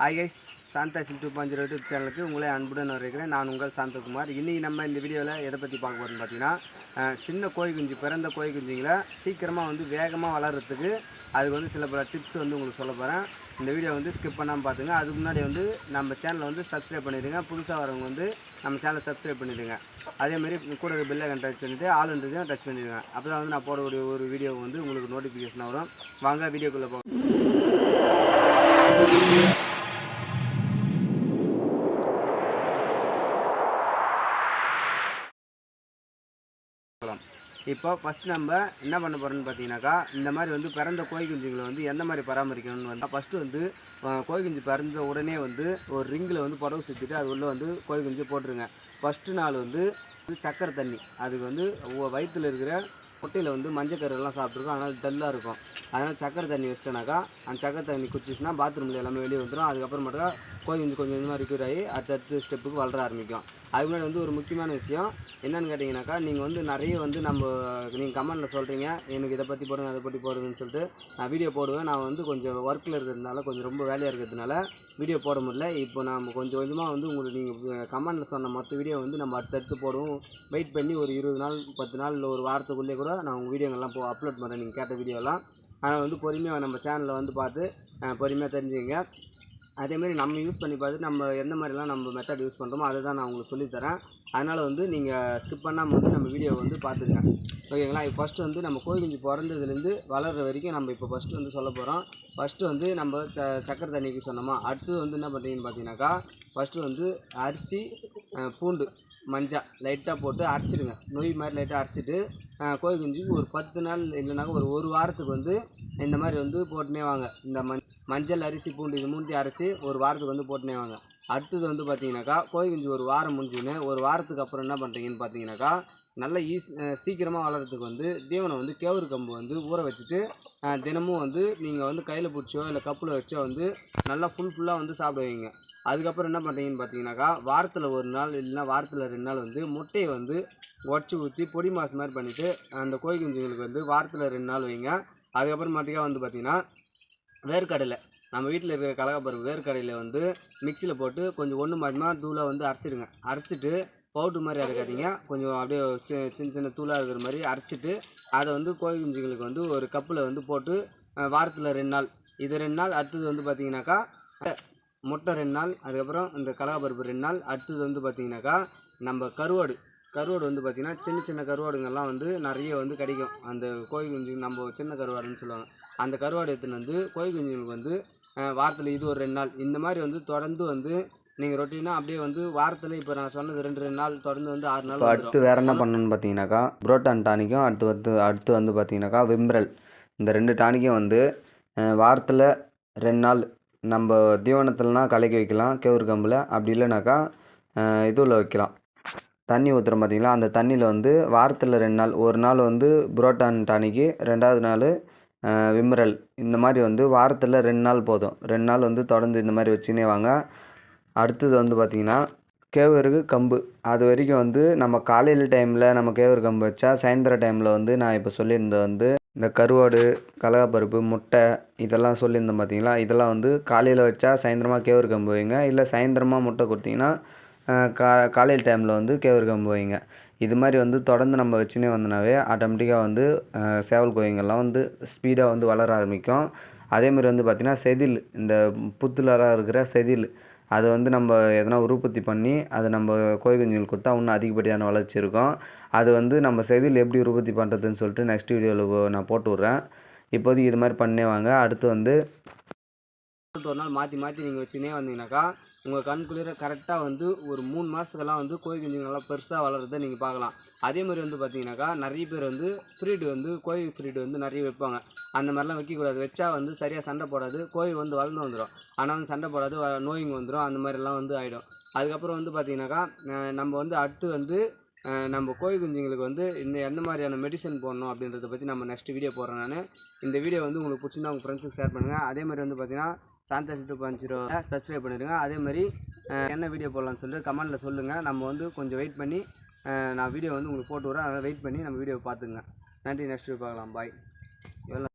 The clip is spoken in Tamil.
Hi guys Santha chill two point YouTube சேனலுக்கு உங்களை அன்புடன் வரவேற்கிறேன். நான் உங்கள் சாந்தகுமார். இன்றைக்கி நம்ம இந்த வீடியோவில் எதை பற்றி பார்க்க போகிறோம்னு பார்த்தீங்கன்னா சின்ன கோழி குஞ்சு பிறந்த கோழி குஞ்சுங்களை சீக்கிரமாக வந்து வேகமாக வளர்கிறதுக்கு அதுக்கு வந்து சில பல டிப்ஸ் வந்து உங்களுக்கு சொல்ல போகிறேன் இந்த வீடியோ வந்து ஸ்கிப் பண்ணாமல் பார்த்துங்க அதுக்கு முன்னாடி வந்து நம்ம சேனலை வந்து சப்ஸ்கிரைப் பண்ணிடுங்க. புதுசாக வரவங்க வந்து நம்ம சேனலை சப்ஸ்கிரைப் பண்ணிடுங்க. அதேமாரி கூட ஒரு பெல்லை டச் பண்ணிவிட்டு ஆளுன்றதையும் டச் பண்ணிடுங்க. அப்போ தான் வந்து நான் போடக்கூடிய ஒரு வீடியோ வந்து உங்களுக்கு நோட்டிஃபிகேஷன் வரும். வாங்க வீடியோக்குள்ளே போ பார்க்கலாம். இப்போ ஃபஸ்ட் நம்ம என்ன பண்ண போகிறோம்னு பார்த்தீங்கன்னாக்கா இந்த மாதிரி வந்து பிறந்த கோழி குஞ்சுங்களை வந்து எந்த மாதிரி பராமரிக்கணும்னு வந்து ஃபஸ்ட்டு வந்து கோழி குஞ்சு பிறந்த உடனே வந்து ஒரு ரிங்கில் வந்து புடவை சுற்றிட்டு அது உள்ளே வந்து கோழி குஞ்சு போட்டுருங்க. ஃபஸ்ட்டு நாள் வந்து சக்கரை தண்ணி. அதுக்கு வந்து வயிற்றில் இருக்கிற முட்டையில் வந்து மஞ்சக்கருலாம் சாப்பிட்ருக்கோம் அதனால் டல்லாக இருக்கும். அதனால் சக்கரை தண்ணி வச்சிட்டனாக்கா அந்த சக்கரை தண்ணி குச்சிச்சுன்னா பாத்ரூமில் எல்லாமே வெளியே வந்துடும் அதுக்கப்புறம் மட்டும் கோழி குஞ்சு கொஞ்சம் கொஞ்சமாக ரிக்யூர் ஆகி அடுத்தடுத்து ஸ்டெப்புக்கு வளர ஆரம்பிக்கும். அதுக்கு முன்னாடி வந்து ஒரு முக்கியமான விஷயம். என்னென்னு கேட்டிங்கனாக்கா நீங்கள் வந்து நிறைய வந்து நம்ம நீங்கள் கமெண்டில் சொல்கிறீங்க எனக்கு இதை பற்றி போடுங்க அதை பற்றி போடுங்கன்னு சொல்லிட்டு நான் வீடியோ போடுவேன். நான் வந்து கொஞ்சம் ஒர்க்கில் இருக்கிறதுனால கொஞ்சம் ரொம்ப வேலையாக இருக்கிறதுனால வீடியோ போட முடியல. இப்போ நம்ம கொஞ்சம் கொஞ்சமாக வந்து உங்களுக்கு நீங்கள் கமெண்டில் சொன்ன மற்ற வீடியோ வந்து நம்ம அடுத்தடுத்து போடுவோம். வெயிட் பண்ணி ஒரு இருபது நாள் பத்து நாள் இல்லை ஒரு வாரத்துக்குள்ளே கூட நான் உங்கள் வீடியோங்கள்லாம் போ அப்லோட் பண்ணுறேன் நீங்கள் கேட்ட வீடியோலாம் அதனால் வந்து பொறுமையாக நம்ம சேனலில் வந்து பார்த்து பொறுமையாக தெரிஞ்சுக்கங்க. அதேமாரி நம்ம யூஸ் பண்ணி பார்த்து நம்ம எந்த மாதிரிலாம் நம்ம மெத்தட் யூஸ் பண்ணுறோமோ அதை தான் நான் உங்களுக்கு சொல்லித்தரேன் அதனால் வந்து நீங்கள் ஸ்கிப் பண்ணாமல் வந்து நம்ம வீடியோவை வந்து பார்த்துங்க ஓகேங்களா இப்போ ஃபஸ்ட்டு வந்து நம்ம கோழிகிஞ்சி பிறந்ததுலேருந்து வளர்கிற வரைக்கும் நம்ம இப்போ ஃபஸ்ட்டு வந்து சொல்ல போகிறோம் ஃபஸ்ட்டு வந்து நம்ம ச சக்கரை தண்ணிக்கு சொன்னோமா? அடுத்தது வந்து என்ன பண்ணுறீங்கன்னு பார்த்தீங்கன்னாக்கா ஃபஸ்ட்டு வந்து அரிசி பூண்டு மஞ்சள் லைட்டாக போட்டு அரைச்சிடுங்க. நொய் மாதிரி லைட்டாக அரைச்சிட்டு கோழி குஞ்சுக்கு ஒரு பத்து நாள் இல்லைனாக்கா ஒரு ஒரு வாரத்துக்கு வந்து இந்த மாதிரி வந்து போட்டுனே வாங்க. இந்த மண் மஞ்சள் அரிசி பூண்டு இது மூணுத்தையும் அரைச்சி ஒரு வாரத்துக்கு வந்து போட்டுனேவாங்க. அடுத்தது வந்து பார்த்தீங்கன்னாக்கா கோழி குஞ்சு ஒரு வாரம் முடிஞ்சுன்னு ஒரு வாரத்துக்கு அப்புறம் என்ன பண்ணுறீங்கன்னு பார்த்தீங்கன்னாக்கா நல்ல ஈஸ் சீக்கிரமாக வளர்கிறதுக்கு வந்து தீவனம் வந்து கேவுரு கம்பு வந்து ஊற வச்சுட்டு தினமும் வந்து நீங்கள் வந்து கையில் பிடிச்சோ இல்லை கப்பில் வச்சோ வந்து நல்லா ஃபுல் ஃபுல்லாக வந்து சாப்பிட வைங்க அதுக்கப்புறம் என்ன பண்ணுறீங்கன்னு பார்த்தீங்கன்னாக்கா வாரத்தில் ஒரு நாள் இல்லைன்னா வாரத்தில் ரெண்டு நாள் வந்து முட்டையை வந்து உடச்சி ஊற்றி பொடி மாசு மாதிரி பண்ணிவிட்டு அந்த கோழி குஞ்சுங்களுக்கு வந்து வாரத்தில் ரெண்டு நாள் வைங்க. அதுக்கப்புறமாட்டிக்கா வந்து பார்த்திங்கன்னா வேர்க்கடலை. நம்ம வீட்டில் இருக்கிற கடலைப்பருப்பு வேர்க்கடலையை வந்து மிக்சியில் போட்டு கொஞ்சம் ஒன்று மாதிரிமா தூளாக வந்து அரைச்சிடுங்க. அரைச்சிட்டு பவுட்ரு மாதிரி அரைக்காதீங்க. கொஞ்சம் அப்படியே சி- சின்ன சின்ன தூளாக இருக்கிற மாதிரி அரைச்சிட்டு அதை வந்து கோழி குஞ்சுங்களுக்கு வந்து ஒரு கப்பில் வந்து போட்டு வாரத்தில் ரெண்டு நாள். இது ரெண்டு நாள் அடுத்தது வந்து பார்த்தீங்கனாக்கா முட்டை ரெண்டு நாள் அதுக்கப்புறம் இந்த கடலைப்பருப்பு ரெண்டு நாள் அடுத்தது வந்து பார்த்தீங்கன்னாக்கா நம்ம கருவாடு. கருவாடு வந்து பார்த்திங்கன்னா சின்ன சின்ன கருவாடுங்கள்லாம் வந்து நிறைய வந்து கிடைக்கும். அந்த கோழி குஞ்சு நம்ம சின்ன கருவாடுன்னு சொல்லுவாங்க. அந்த கருவாடு எடுத்துன்னு வந்து கோழி குஞ்சுங்களுக்கு வந்து வாரத்தில் இது ஒரு ரெண்டு நாள். இந்த மாதிரி வந்து தொடர்ந்து வந்து நீங்கள் ரொட்டீனாக அப்படியே வந்து வாரத்தில் இப்போ நான் சொன்னது ரெண்டு ரெண்டு நாள் தொடர்ந்து வந்து ஆறு நாள். அடுத்து வேறு என்ன பண்ணணும்னு பார்த்தீங்கன்னாக்கா புரோட்டான் டானிக்கும் அடுத்து வந்து அடுத்து வந்து பார்த்தீங்கன்னாக்கா விம்ரல். இந்த ரெண்டு டானிக்கும் வந்து வாரத்தில் ரெண்டு நாள். நம்ம தீவனத்துலனா கலக்கி வைக்கலாம் கேவுரு கம்பில். அப்படி இல்லைனாக்கா இதுவில் வைக்கலாம். தண்ணி ஊற்றுறோம் பார்த்தீங்களா அந்த தண்ணியில் வந்து வாரத்தில் ரெண்டு நாள் ஒரு நாள் வந்து புரோட்டான் டானிக்கு ரெண்டாவது நாள் விம்ரல் இந்த மாதிரி வந்து வாரத்தில் ரெண்டு நாள் போதும். ரெண்டு நாள் வந்து தொடர்ந்து இந்த மாதிரி வச்சுனே வாங்க. அடுத்தது வந்து பார்த்திங்கன்னா கேவருக்கு கம்பு. அது வரைக்கும் வந்து நம்ம காலையில் டைமில் நம்ம கேவரு கம்பு வச்சா சாயந்தர டைமில் வந்து நான் இப்போ சொல்லியிருந்தேன் வந்து இந்த கருவாடு கலகப்பருப்பு முட்டை இதெல்லாம் சொல்லியிருந்தேன் பார்த்தீங்களா இதெல்லாம் வந்து காலையில் வச்சா சாயந்தரமாக கேவரு கம்பு வைங்க. இல்லை சாயந்தரமாக முட்டை கொடுத்தீங்கன்னா கா காலையில் டைமில் வந்து கேவரு கம்பு வைங்க. இது மாதிரி வந்து தொடர்ந்து நம்ம வச்சுனே வந்தோனாவே ஆட்டோமேட்டிக்காக வந்து சேவல் கோயிங்கெல்லாம் வந்து ஸ்பீடாக வந்து வளர ஆரம்பிக்கும். அதேமாதிரி வந்து பார்த்திங்கன்னா செதில் இந்த புத்துலலாம் இருக்கிற செதில் அதை வந்து நம்ம எதனா உற்பத்தி பண்ணி அதை நம்ம கோழி குஞ்சுகள் கொடுத்தா இன்னும் அதிகப்படியான வளர்ச்சி இருக்கும். அது வந்து நம்ம செதில் எப்படி உற்பத்தி பண்ணுறதுன்னு சொல்லிட்டு நெக்ஸ்ட் வீடியோவில் நான் போட்டு விட்றேன். இப்போதைக்கு இது மாதிரி பண்ணே வாங்க. அடுத்து வந்து ஒரு நாள் மாற்றி மாற்றி நீங்கள் வச்சுனே வந்தீங்கன்னாக்கா உங்கள் கண்குளிர கரெக்டாக வந்து ஒரு மூணு மாதத்துக்கெல்லாம் வந்து கோழி குஞ்சுங்க நல்லா பெருசாக வளர்றதை நீங்கள் பார்க்கலாம். அதே மாதிரி வந்து பார்த்தீங்கன்னாக்கா நிறைய பேர் வந்து ஃப்ரீடு வந்து கோழி ஃப்ரீடு வந்து நிறைய வைப்பாங்க. அந்த மாதிரிலாம் வைக்கக்கூடாது. வச்சா வந்து சரியாக சண்டை போடாது. கோழி வந்து வளர்ந்து வந்துடும் ஆனால் வந்து சண்டை போடாது வ- நோய்ங்க வந்துடும் அந்த மாதிரிலாம் வந்து ஆகிடும் அதுக்கப்புறம் வந்து பார்த்தீங்கன்னாக்கா நம்ம வந்து அடுத்து வந்து நம்ம கோழி குஞ்சுங்களுக்கு வந்து இன்னும் எந்த மாதிரியான மெடிசன் போடணும் அப்படின்றத பற்றி நம்ம நெக்ஸ்ட் வீடியோ போடுறேன் நான். இந்த வீடியோ வந்து உங்களுக்கு பிடிச்சிருந்தா உங்கள் ஃப்ரெண்ட்ஸுக்கு ஷேர் பண்ணுங்கள் அதே மாதிரி வந்து பார்த்தீங்கன்னா Santha two point zero subscribe பண்ணிடுங்க அதே மாதிரி என்ன வீடியோ போடலாம்னு சொல்லிட்டு கமெண்ட்டில் சொல்லுங்கள் நம்ம வந்து கொஞ்சம் வெயிட் பண்ணி நான் வீடியோ வந்து உங்களுக்கு போட்டு வரேன் அதனால் வெயிட் பண்ணி நம்ம வீடியோ பார்த்துங்க. நன்றி. நெக்ஸ்ட் வீடியோ பார்க்கலாம். பாய்